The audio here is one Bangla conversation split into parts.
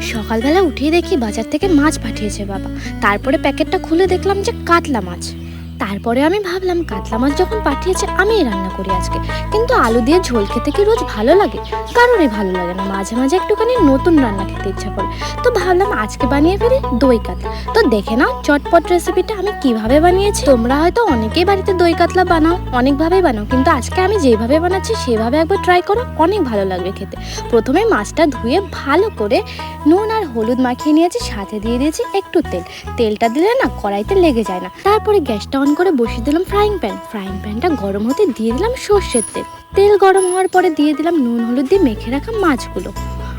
সকালবেলা উঠে দেখি বাজার থেকে মাছ পাঠিয়েছে বাবা। তারপরে প্যাকেটটা খুলে দেখলাম যে কাতলা মাছ। তারপরে আমি ভাবলাম, কাতলা মাছ যখন পাঠিয়েছে, আমিই রান্না করি আজকে। কিন্তু আলু দিয়ে ঝোল খেতে কি রোজ ভালো লাগে? কারোরই ভালো লাগে না। মাঝে মাঝে একটুখানি নতুন রান্না খেতে ইচ্ছা করে। তো ভাবলাম আজকে বানিয়ে ফেলি দই কাতলা। তো দেখে নাও চটপট রেসিপিটা আমি কীভাবে বানিয়েছি। তোমরা হয়তো অনেকেই বাড়িতে দই কাতলা বানাও, অনেকভাবেই বানাও। কিন্তু আজকে আমি যেভাবে বানাচ্ছি, সেভাবে একবার ট্রাই করো, অনেক ভালো লাগবে খেতে। প্রথমে মাছটা ধুয়ে ভালো করে নুন আর হলুদ মাখিয়ে নিয়েছি, সাথে দিয়ে দিয়েছি একটু তেল। তেলটা দিলে না, কড়াইতে লেগে যায় না। তারপরে গ্যাসটা করে বসিয়ে দিলাম ফ্রাইং প্যান ফ্রাইং প্যানটা গরম হতে দিয়ে দিলাম সর্ষের তেল। তেল গরম হওয়ার পরে দিয়ে দিলাম নুন, হলুদ দিয়ে মেখে রাখা মাছগুলো।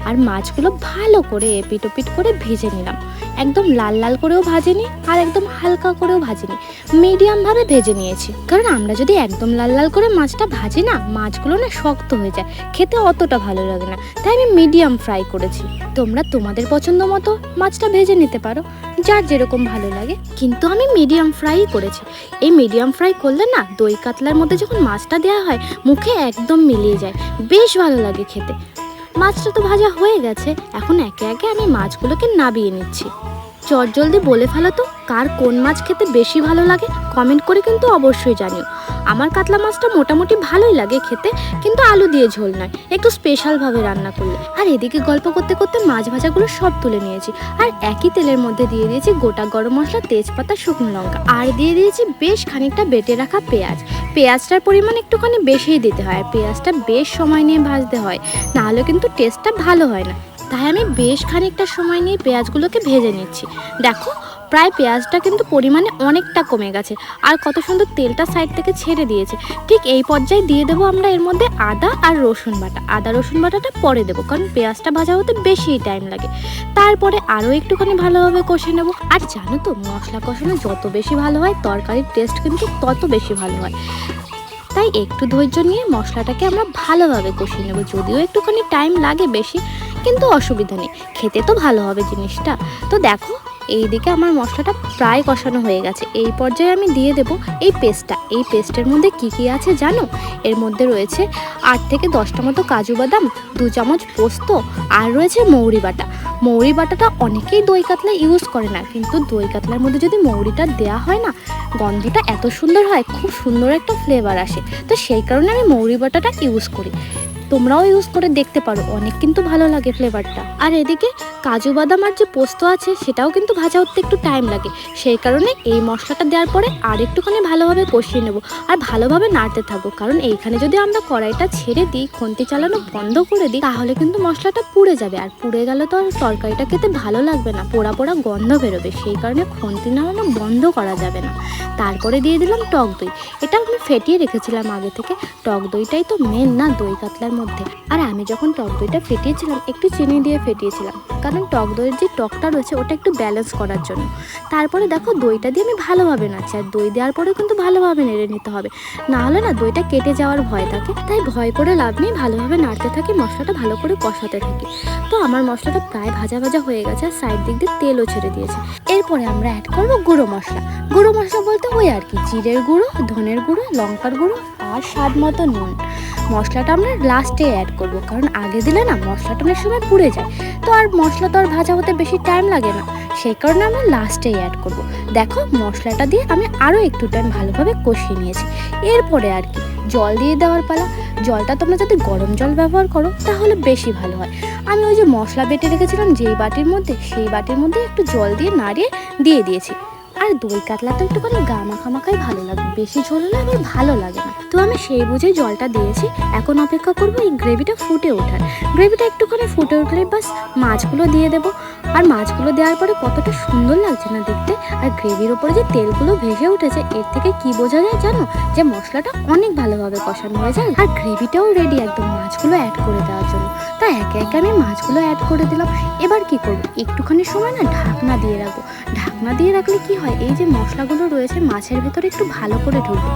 আর মাছগুলো ভালো করে এপিট ওপিট করে ভেজে নিলাম। একদম লাল লাল করেও ভাজিনি আর একদম হালকা করেও ভাজিনি। মিডিয়ামভাবে ভেজে নিয়েছি। কারণ আমরা যদি একদম লাল লাল করে মাছটা ভাজি না, মাছগুলো না শক্ত হয়ে যায়। খেতে অতটা ভালো লাগে না। তাই আমি মিডিয়াম ফ্রাই করেছি। তোমরা তোমাদের পছন্দ মতো মাছটা ভেজে নিতে পারো। যার যেরকম ভালো লাগে। কিন্তু আমি মিডিয়াম ফ্রাই করেছি। এই মিডিয়াম ফ্রাই করলে না দই কাতলার মধ্যে যখন মাছটা দেওয়া হয়, মুখে একদম মিলিয়ে যায়। বেশ ভালো লাগে খেতে। মাছটা তো ভাজা হয়ে গেছে। এখন একে একে আমি মাছগুলোকে নাবিয়ে নিচ্ছি। চট জলদি বলে ফেলো তো, কার কোন মাছ খেতে বেশি ভালো লাগে? কমেন্ট করে কিন্তু অবশ্যই জানিও। আমার কাতলা মাছটা মোটামুটি ভালোই লাগে খেতে, কিন্তু আলু দিয়ে ঝোল নয়, একটু স্পেশালভাবে রান্না করলে। আর এদিকে গল্প করতে করতে মাছ ভাজাগুলো সব তুলে নিয়েছি। আর একই তেলের মধ্যে দিয়ে দিয়েছি গোটা গরম মশলা, তেজপাতা, শুকনো লঙ্কা। আর দিয়ে দিয়েছি বেশ খানিকটা বেটে রাখা পেঁয়াজ। পেঁয়াজটার পরিমাণ একটুখানি বেশিই দিতে হয়, আর পেঁয়াজটা বেশ সময় নিয়ে ভাজতে হয়। নাহলে কিন্তু টেস্টটা ভালো হয় না। তাই আমি বেশ খানিকটা সময় নিয়ে পেঁয়াজগুলোকে ভেজে নিচ্ছি। দেখো, প্রায় পেঁয়াজটা কিন্তু পরিমাণে অনেকটা কমে গেছে আর কত সুন্দর তেলটা সাইড থেকে ছেড়ে দিয়েছে। ঠিক এই পর্যায়ে দিয়ে দেবো আমরা এর মধ্যে আদা আর রসুন বাটা। আদা রসুন বাটাটা পরে দেবো কারণ পেঁয়াজটা ভাজা হতে বেশি টাইম লাগে। তারপরে আরও একটুখানি ভালোভাবে কষে নেব। আর জানো তো, মশলা কষানো যত বেশি ভালো হয়, তরকারির টেস্ট কিন্তু তত বেশি ভালো হয়। তাই একটু ধৈর্য নিয়ে মশলাটাকে আমরা ভালোভাবে কষিয়ে নেব। যদিও একটুখানি টাইম লাগে বেশি কিন্তু অসুবিধা নেই। খেতে তো ভালো হবে জিনিসটা। তো দেখো, এইদিকে আমার মশলাটা প্রায় কষানো হয়ে গেছে। এই পর্যায়ে আমি দিয়ে দেব এই পেস্টটা। এই পেস্টের মধ্যে কি কি আছে জানো? এর মধ্যে রয়েছে আট থেকে দশটা মতো কাজু বাদাম, দু চামচ পোস্ত, আর রয়েছে মৌরি বাটা। মৌরি বাটাটা অনেকেই দই কাতলা ইউজ করে না, কিন্তু দই কাতলার মধ্যে যদি মৌরিটা দেওয়া হয় না, গন্ধটা এত সুন্দর হয়, খুব সুন্দর একটা ফ্লেভার আসে। তো সেই কারণে আমি মৌরি বাটাটা ইউজ করি। তোমরাও ইউজ করে দেখতে পারো। অনেক কিন্তু ভালো লাগে ফ্লেভারটা আর এদিকে কাজু বাদাম আর যে পোস্ত আছে, সেটাও কিন্তু ভাজা হতে একটু টাইম লাগে। সেই কারণে এই মশলাটা দেওয়ার পরে আর একটুখানি ভালোভাবে কষিয়ে নেব আর ভালোভাবে নাড়তে থাকব। কারণ এইখানে যদি আমরা কড়াইটা ছেড়ে দিই, খন্তি চালানো বন্ধ করে দিই, তাহলে কিন্তু মশলাটা পুড়ে যাবে। আর পুড়ে গেলে তো আর তরকারিটা খেতে ভালো লাগবে না, পোড়া পোড়া গন্ধ বেরোবে। সেই কারণে খন্তি নাড়ানো বন্ধ করা যাবে না। তারপরে দিয়ে দিলাম টক দই। এটা আমি ফেটিয়ে রেখেছিলাম আগে থেকে। টক দইটাই তো মেন না, দই কাতলার মধ্যে। আর আমি যখন টক দইটা ফেটিয়েছিলাম, একটু চিনি দিয়ে ফেটিয়েছিলাম। কারণ টক দইয়ের যে টকটা রয়েছে, ওটা একটু ব্যালেন্স করার জন্য। তারপরে দেখো, দইটা দিয়ে আমি ভালোভাবে নাড়ছি। আর দই দেওয়ার পরেও কিন্তু ভালোভাবে নেড়ে নিতে হবে। না হলে না, দইটা কেটে যাওয়ার ভয় থাকে। তাই ভয় করে লাভ নেই, ভালোভাবে নাড়তে থাকি, মশলাটা ভালো করে কষাতে থাকি। তো আমার মশলাটা প্রায় ভাজা ভাজা হয়ে গেছে, আর সাইড দিক দিয়ে তেলও ছেড়ে দিয়েছে। এরপরে আমরা অ্যাড করব গুঁড়ো মশলা। গুঁড়ো মশলা বলতে ওই আর কি, জিরের গুঁড়ো, ধনের গুঁড়ো, লঙ্কার গুঁড়ো, আর স্বাদ মতো নুন। মশলাটা আমরা লাস্টে অ্যাড করব। কারণ আগে দিলে না মশলাটা অনেক সময় পুড়ে যায়। তো আর মশলা তো আর ভাজা হতে বেশি টাইম লাগে না। সেই কারণে আমরা লাস্টেই অ্যাড করব। দেখো মশলাটা দিয়ে আমি আরও একটু টাইম ভালোভাবে কষিয়ে নিয়েছি। এরপরে আর কি, জল দিয়ে দেওয়ার পালা। জলটা তোমরা যদি গরম জল ব্যবহার করো, তাহলে বেশি ভালো হয়। আমি ওই যে মশলা বেটে রেখেছিলাম যেই বাটির মধ্যে, সেই বাটির মধ্যে একটু জল দিয়ে নাড়িয়ে দিয়ে দিয়েছি। আর দই কাতলা তো একটুখানি গা মাখা মাখাই ভালো লাগে। বেশি ঝোল হলে আমার ভালো লাগে না। তো আমি সেই বুঝে জলটা দিয়েছি। এখন অপেক্ষা করব এই গ্রেভিটা ফুটে ওঠার। গ্রেভিটা একটুখানি ফুটে উঠলে বাস মাছগুলো দিয়ে দেবো। আর মাছগুলো দেওয়ার পরে কতটা সুন্দর লাগছে না দেখতে? আর গ্রেভির ওপরে যে তেলগুলো ভেসে উঠেছে, এর থেকে কি বোঝা যায় জানো? যে মশলাটা অনেক ভালোভাবে কষানো হয়ে যায় আর গ্রেভিটাও রেডি একদম মাছগুলো অ্যাড করে দেওয়ার জন্য। তা একে একে আমি মাছগুলো অ্যাড করে দিলাম। এবার কি করব? একটুখানি সময় না ঢাকনা দিয়ে রাখব। ঢাকনা দিয়ে রাখলে কি হয়? এই যে মশলাগুলো রয়েছে, মাছের ভেতরে একটু ভালো করে ঢুকবে।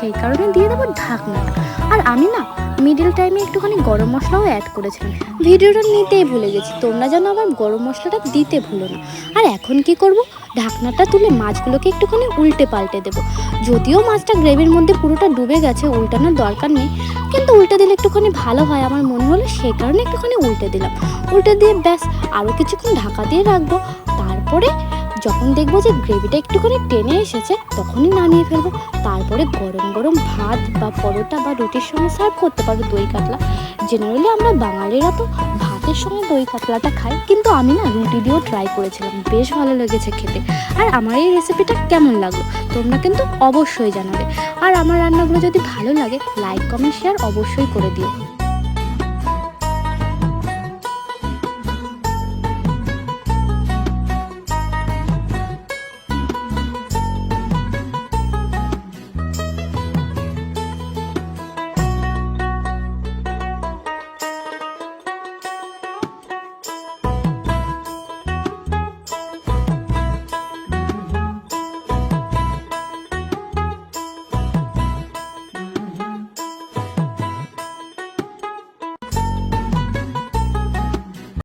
সেই কারণে দিয়ে দেবো ঢাকনাটা। আর আমি না মিডিল টাইমে একটুখানি গরম মশলাও অ্যাড করেছিলাম ভিডিওটা নিতেই ভুলে গেছি। তোমরা যেন আবার গরম মশলাটা দিতে ভুলো না। আর এখন কি করব? ঢাকনাটা তুলে মাছগুলোকে একটুখানি উল্টে পাল্টে দেবো। যদিও মাছটা গ্রেভির মধ্যে পুরোটা ডুবে গেছে, উল্টানোর দরকার নেই। কিন্তু উল্টে দিলে একটুখানি ভালো হয়। আমার মনে হলো সেই কারণে একটুখানি উল্টে দিলাম। উল্টে দিয়ে ব্যাস আরও কিছুক্ষণ ঢাকা দিয়ে রাখব। তারপরে যখন দেখব যে গ্রেভিটা একটুখানি টেনে এসেছে, তখনই নামিয়ে ফেলব। তারপরে গরম গরম ভাত বা পরোটা বা রুটির সঙ্গে সার্ভ করতে পারো দই কাতলা। জেনারেলি আমরা বাঙালিরা তো ভাতের সঙ্গে দই কাতলাটা খাই, কিন্তু আমি না রুটি দিয়েও ট্রাই করেছিলাম। বেশ ভালো লেগেছে খেতে। আর আমার এই রেসিপিটা কেমন লাগল? তোমরা কিন্তু অবশ্যই জানাবে। আর আমার রান্নাগুলো যদি ভালো লাগে লাইক কমেন্ট শেয়ার অবশ্যই করে দিও।